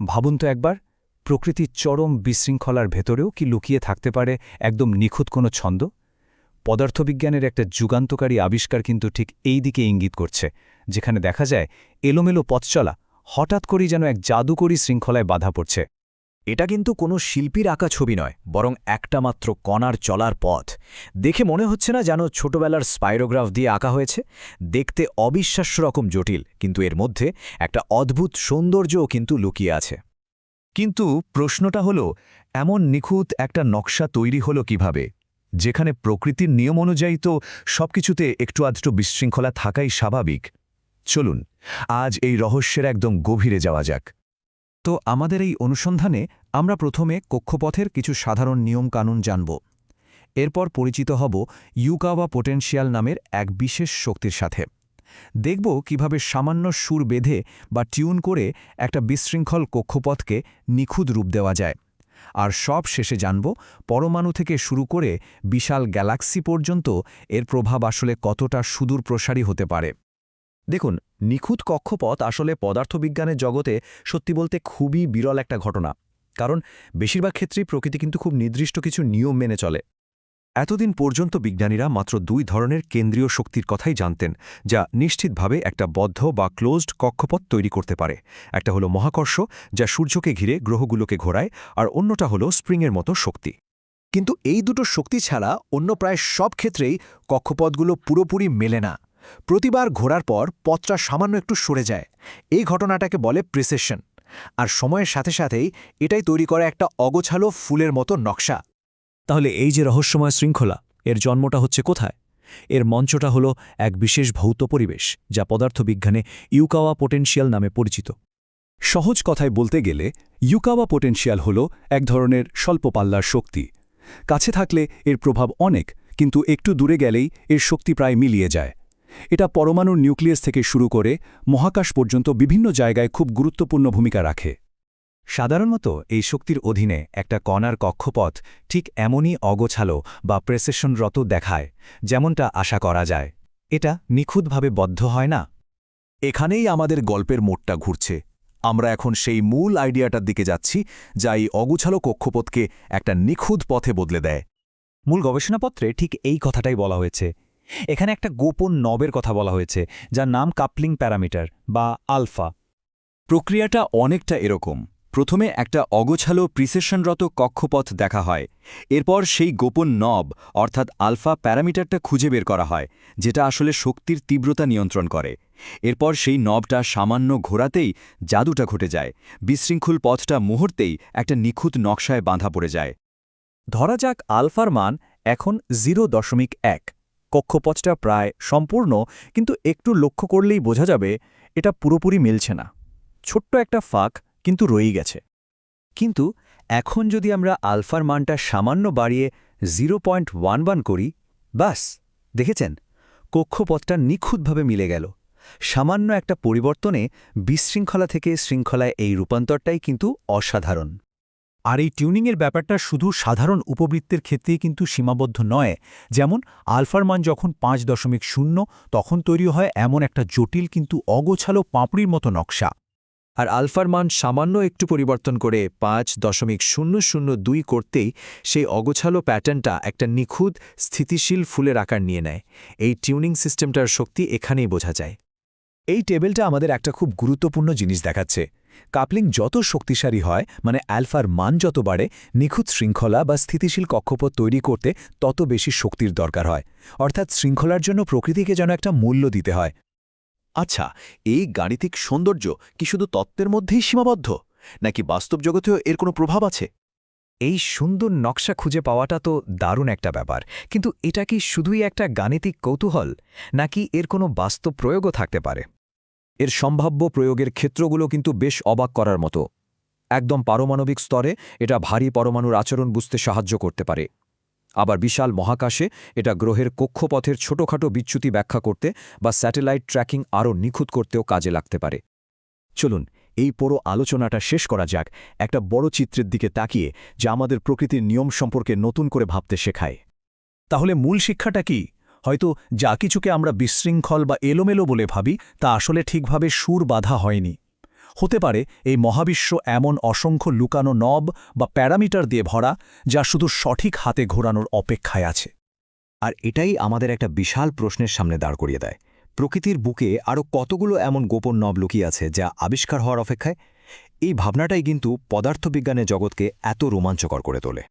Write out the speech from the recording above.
ভাবুন তো একবার, প্রকৃতির চরম বিশৃঙ্খলার ভেতরেও কি লুকিয়ে থাকতে পারে একদম নিখুঁত কোনো ছন্দ? পদার্থবিজ্ঞানের একটা যুগান্তকারী আবিষ্কার কিন্তু ঠিক এই দিকে ইঙ্গিত করছে, যেখানে দেখা যায় এলোমেলো পথচলা হঠাৎ করেই যেন এক জাদুকরী শৃঙ্খলায় বাধা পড়ছে। এটা কিন্তু কোনো শিল্পীর আঁকা ছবি নয়, বরং একটা মাত্র কণার চলার পথ। দেখে মনে হচ্ছে না যেন ছোটবেলার স্পাইরোগ্রাফ দিয়ে আঁকা হয়েছে। দেখতে অবিশ্বাস্য রকম জটিল, কিন্তু এর মধ্যে একটা অদ্ভুত সৌন্দর্যও কিন্তু লুকিয়ে আছে। কিন্তু প্রশ্নটা হলো, এমন নিখুঁত একটা নকশা তৈরি হলো কীভাবে? যেখানে প্রকৃতির নিয়ম অনুযায়ী তো সবকিছুতে একটু আধটু বিশৃঙ্খলা থাকাই স্বাভাবিক। চলুন, আজ এই রহস্যের একদম গভীরে যাওয়া যাক। তো আমাদের এই অনুসন্ধানে আমরা প্রথমে কক্ষপথের কিছু সাধারণ নিয়মকানুন জানব। এরপর পরিচিত হব ইউকাওয়া পোটেনশিয়াল নামের এক বিশেষ শক্তির সাথে। দেখব কীভাবে সামান্য সুর বেঁধে বা টিউন করে একটা বিশৃঙ্খল কক্ষপথকে নিখুঁত রূপ দেওয়া যায়। আর সব শেষে জানব পরমাণু থেকে শুরু করে বিশাল গ্যালাক্সি পর্যন্ত এর প্রভাব আসলে কতটা সুদূর প্রসারী হতে পারে। দেখুন, নিখুঁত কক্ষপথ আসলে পদার্থবিজ্ঞানের জগতে সত্যি বলতে খুবই বিরল একটা ঘটনা। কারণ, বেশিরভাগ ক্ষেত্রেই প্রকৃতি কিন্তু খুব নির্দিষ্ট কিছু নিয়ম মেনে চলে। এতদিন পর্যন্ত বিজ্ঞানীরা মাত্র দুই ধরনের কেন্দ্রীয় শক্তির কথাই জানতেন, যা নিশ্চিতভাবে একটা বদ্ধ বা ক্লোজড কক্ষপথ তৈরি করতে পারে। একটা হলো মহাকর্ষ, যা সূর্যকে ঘিরে গ্রহগুলোকে ঘোরায়, আর অন্যটা হলো স্প্রিংয়ের মতো শক্তি। কিন্তু এই দুটো শক্তি ছাড়া অন্য প্রায় সব ক্ষেত্রেই কক্ষপথগুলো পুরোপুরি মেলে না। প্রতিবার ঘোরার পর পথটা সামান্য একটু সরে যায়। এই ঘটনাটাকে বলে প্রিসেশন আর সময়ের সাথে সাথেই এটাই তৈরি করে একটা অগোছালো ফুলের মতো নকশা। তাহলে এই যে রহস্যময় শৃঙ্খলা, এর জন্মটা হচ্ছে কোথায়? এর মঞ্চটা হল এক বিশেষ ভৌত পরিবেশ, যা পদার্থবিজ্ঞানে ইউকাওয়া পোটেনশিয়াল নামে পরিচিত। সহজ কথায় বলতে গেলে, ইউকাওয়া পোটেনশিয়াল হল এক ধরনের স্বল্প পাল্লার শক্তি। কাছে থাকলে এর প্রভাব অনেক, কিন্তু একটু দূরে গেলেই এর শক্তি প্রায় মিলিয়ে যায়। এটা পরমাণুর নিউক্লিয়াস থেকে শুরু করে মহাকাশ পর্যন্ত বিভিন্ন জায়গায় খুব গুরুত্বপূর্ণ ভূমিকা রাখে। সাধারণত এই শক্তির অধীনে একটা কণার কক্ষপথ ঠিক এমনই অগোছালো বা প্রেসেশনরত দেখায় যেমনটা আশা করা যায়। এটা নিখুঁতভাবে বদ্ধ হয় না? এখানেই আমাদের গল্পের মোড়টা ঘুরছে। আমরা এখন সেই মূল আইডিয়াটার দিকে যাচ্ছি যা এই অগুছালো কক্ষপথকে একটা নিখুঁত পথে বদলে দেয়। মূল গবেষণাপত্রে ঠিক এই কথাটাই বলা হয়েছে এখানে একটা গোপন নবের কথা বলা হয়েছে যার নাম কাপলিং প্যারামিটার বা আলফা। প্রক্রিয়াটা অনেকটা এরকম। প্রথমে একটা অগোছালো প্রিসেশনরত কক্ষপথ দেখা হয়। এরপর সেই গোপন নব অর্থাৎ আলফা প্যারামিটারটা খুঁজে বের করা হয় যেটা আসলে শক্তির তীব্রতা নিয়ন্ত্রণ করে। এরপর সেই নবটা সামান্য ঘোরাতেই জাদুটা ঘটে যায়। বিশৃঙ্খল পথটা মুহূর্তেই একটা নিখুঁত নকশায় বাঁধা পড়ে যায়। ধরা যাক আলফার মান এখন জিরো দশমিক এক। কক্ষপথটা প্রায় সম্পূর্ণ, কিন্তু একটু লক্ষ্য করলেই বোঝা যাবে এটা পুরোপুরি মিলছে না। ছোট্ট একটা ফাঁক, কিন্তু রয়েই গেছে। কিন্তু এখন যদি আমরা আলফার মানটা সামান্য বাড়িয়ে জিরো পয়েন্ট ওয়ান ওয়ান করি, বাস, দেখেছেন? কক্ষপথটা নিখুঁতভাবে মিলে গেল। সামান্য একটা পরিবর্তনে বিশৃঙ্খলা থেকে শৃঙ্খলায় এই রূপান্তরটাই কিন্তু অসাধারণ। আর এই টিউনিংয়ের ব্যাপারটা শুধু সাধারণ উপবৃত্তের ক্ষেত্রেই কিন্তু সীমাবদ্ধ নয়। যেমন, আলফার মান যখন পাঁচ দশমিক শূন্য, তখন তৈরি হয় এমন একটা জটিল কিন্তু অগোছালো পাঁপড়ির মতো নকশা। আর আলফার মান সামান্য একটু পরিবর্তন করে পাঁচ দশমিক শূন্য শূন্য দুই করতেই সেই অগোছালো প্যাটার্নটা একটা নিখুঁত, স্থিতিশীল ফুলের আকার নিয়ে নেয়। এই টিউনিং সিস্টেমটার শক্তি এখানেই বোঝা যায়। এই টেবিলটা আমাদের একটা খুব গুরুত্বপূর্ণ জিনিস দেখাচ্ছে। কাপলিং যত শক্তিশালী হয় মানে অ্যালফার মান যত বাড়ে, নিখুঁত শৃঙ্খলা বা স্থিতিশীল কক্ষপথ তৈরি করতে তত বেশি শক্তির দরকার হয়। অর্থাৎ শৃঙ্খলার জন্য প্রকৃতিকে যেন একটা মূল্য দিতে হয়। আচ্ছা এই গাণিতিক সৌন্দর্য কি শুধু তত্ত্বের মধ্যেই সীমাবদ্ধ, নাকি বাস্তব জগতেও এর কোনো প্রভাব আছে? এই সুন্দর নকশা খুঁজে পাওয়াটা তো দারুণ একটা ব্যাপার, কিন্তু এটা কি শুধুই একটা গাণিতিক কৌতূহল, নাকি এর কোনো বাস্তব প্রয়োগও থাকতে পারে? এর সম্ভাব্য প্রয়োগের ক্ষেত্রগুলো কিন্তু বেশ অবাক করার মতো। একদম পারমাণবিক স্তরে এটা ভারী পরমাণুর আচরণ বুঝতে সাহায্য করতে পারে। আবার বিশাল মহাকাশে এটা গ্রহের কক্ষপথের ছোটখাটো বিচ্যুতি ব্যাখ্যা করতে বা স্যাটেলাইট ট্র্যাকিং আরও নিখুঁত করতেও কাজে লাগতে পারে। চলুন, এই পুরো আলোচনাটা শেষ করা যাক একটা বড় চিত্রের দিকে তাকিয়ে যা আমাদের প্রকৃতির নিয়ম সম্পর্কে নতুন করে ভাবতে শেখায়। তাহলে মূল শিক্ষাটা কি? হয়তো যা কিছুকে আমরা বিশৃঙ্খল বা এলোমেলো বলে ভাবি, তা আসলে ঠিকভাবে সুর বাধা হয়নি। হতে পারে এই মহাবিশ্ব এমন অসংখ্য লুকানো নব বা প্যারামিটার দিয়ে ভরা, যা শুধু সঠিক হাতে ঘোরানোর অপেক্ষায় আছে। আর এটাই আমাদের একটা বিশাল প্রশ্নের সামনে দাঁড় করিয়ে দেয়। প্রকৃতির বুকে আরও কতগুলো এমন গোপন নব লুকিয়ে আছে, যা আবিষ্কার হওয়ার অপেক্ষায়? এই ভাবনাটাই কিন্তু পদার্থবিজ্ঞানের জগৎকে এত রোমাঞ্চকর করে তোলে।